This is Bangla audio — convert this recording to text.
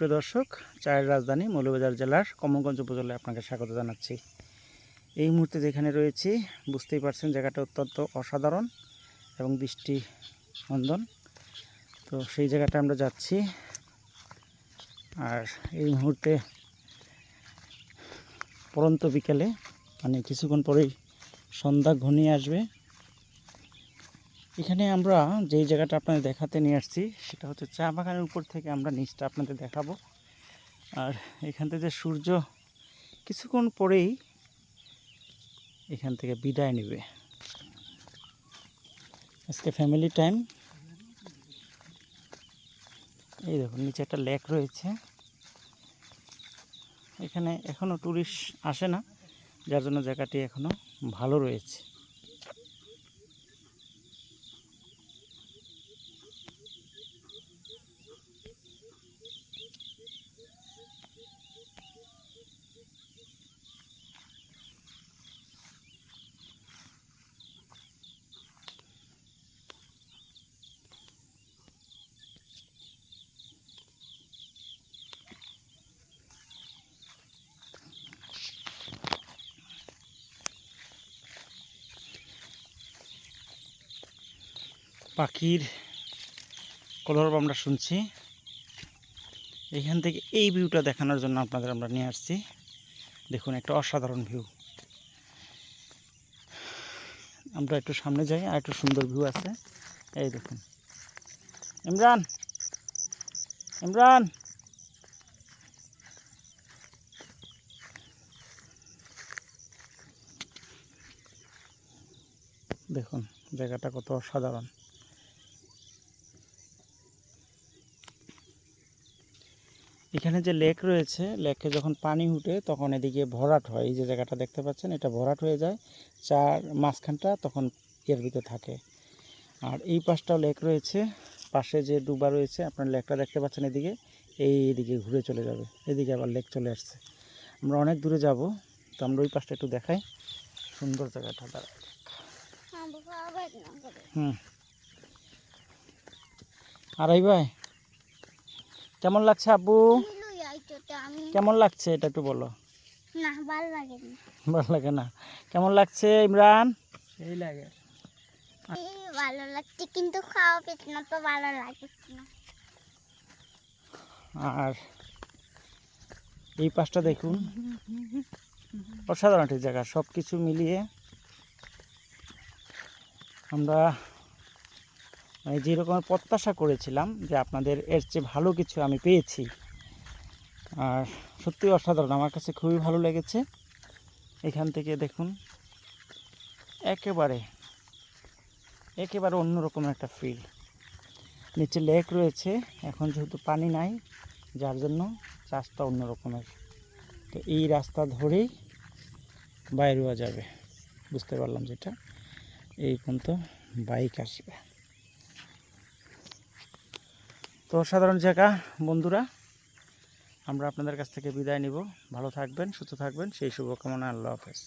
সুপ্রিয় দর্শক, চায়ের রাজধানী মৌলবাজার জেলার কমলগঞ্জ উপজেলায় আপনাকে স্বাগত জানাচ্ছি। এই মুহূর্তে যেখানে রয়েছি, বুঝতেই পারছেন জায়গাটা অত্যন্ত অসাধারণ এবং বৃষ্টি নন্দন। তো সেই জায়গাটা আমরা যাচ্ছি। আর এই মুহূর্তে পরন্ত বিকেলে মানে কিছুক্ষণ পরেই সন্ধ্যা ঘনিয়ে আসবে। এখানে আমরা যেই জায়গাটা আপনাদের দেখাতে নিয়ে আসছি, সেটা হচ্ছে চা বাগানের উপর থেকে আমরা নিচটা আপনাদের দেখাবো। আর এখান থেকে যে সূর্য কিছুক্ষণ পরেই এখান থেকে বিদায় নেবে। আজকে ফ্যামিলি টাইম এই দেখুন, নিচে একটা লেক রয়েছে। এখানে এখনও ট্যুরিস্ট আসে না, যার জন্য জায়গাটি এখনও ভালো রয়েছে। পাখির কলরব আমরা শুনছি। এখান থেকে এই ভিউটা দেখানোর জন্য আপনাদের আমরা নিয়ে আসছি। দেখুন, একটা অসাধারণ ভিউ আমরা একটু সামনে যাই, আর একটু সুন্দর ভিউ আছে। এই দেখুন। ইমরান! ইমরান! দেখুন, জায়গাটা কত অসাধারণ। এখানে যে লেক রয়েছে লেকে যখন পানি উঠে তখন এদিকে ভরাট হয়। এই যে জায়গাটা দেখতে পাচ্ছেন এটা ভরাট হয়ে যায়। চার মাঝখানটা তখন এর ভিতরে থাকে। আর এই পাশটাও লেক রয়েছে। পাশে যে ডুবা রয়েছে আপনার লেকটা দেখতে পাচ্ছেন এদিকে এই এদিকে ঘুরে চলে যাবে। এদিকে আবার লেক চলে আসছে। আমরা অনেক দূরে যাব তো আমরা ওই পাশটা একটু দেখাই। সুন্দর জায়গাটা হুম। আর এই ভাই কেমন লাগছে আব্বু? আমি কেমন লাগছে এটা একটু বলো। না ভালো লাগে না। ভালো লাগে না। কেমন লাগছে ইমরান? এই লাগে। ভালো লাগছে কিন্তু খাওয়া পেট না তো ভালো লাগছে না। আর এই পাশটা দেখুন। অসাধারণ একটি জায়গা সব কিছু মিলিয়ে আমরা মানে যেরকম প্রত্যাশা করেছিলাম যে আপনাদের এর চেয়ে ভালো কিছু আমি পেয়েছি। আর সত্যি অসাধারণ, আমার কাছে খুবই ভালো লেগেছে। এখান থেকে দেখুন, একেবারে একেবারে অন্যরকম একটা ফিল নিচে লেক রয়েছে, এখন যেহেতু পানি নাই, যার জন্য চাষটা অন্য রকমের তো এই রাস্তা ধরেই বাইরেও যাবে। বুঝতে পারলাম যেটা। এই পর্যন্ত বাইক আসবে। তো সাধারণ জায়গা বন্ধুরা, আমরা আপনাদের কাছ থেকে বিদায় নিব। ভালো থাকবেন, সুস্থ থাকবেন। সেই শুভকামনা, আল্লাহ হাফেজ।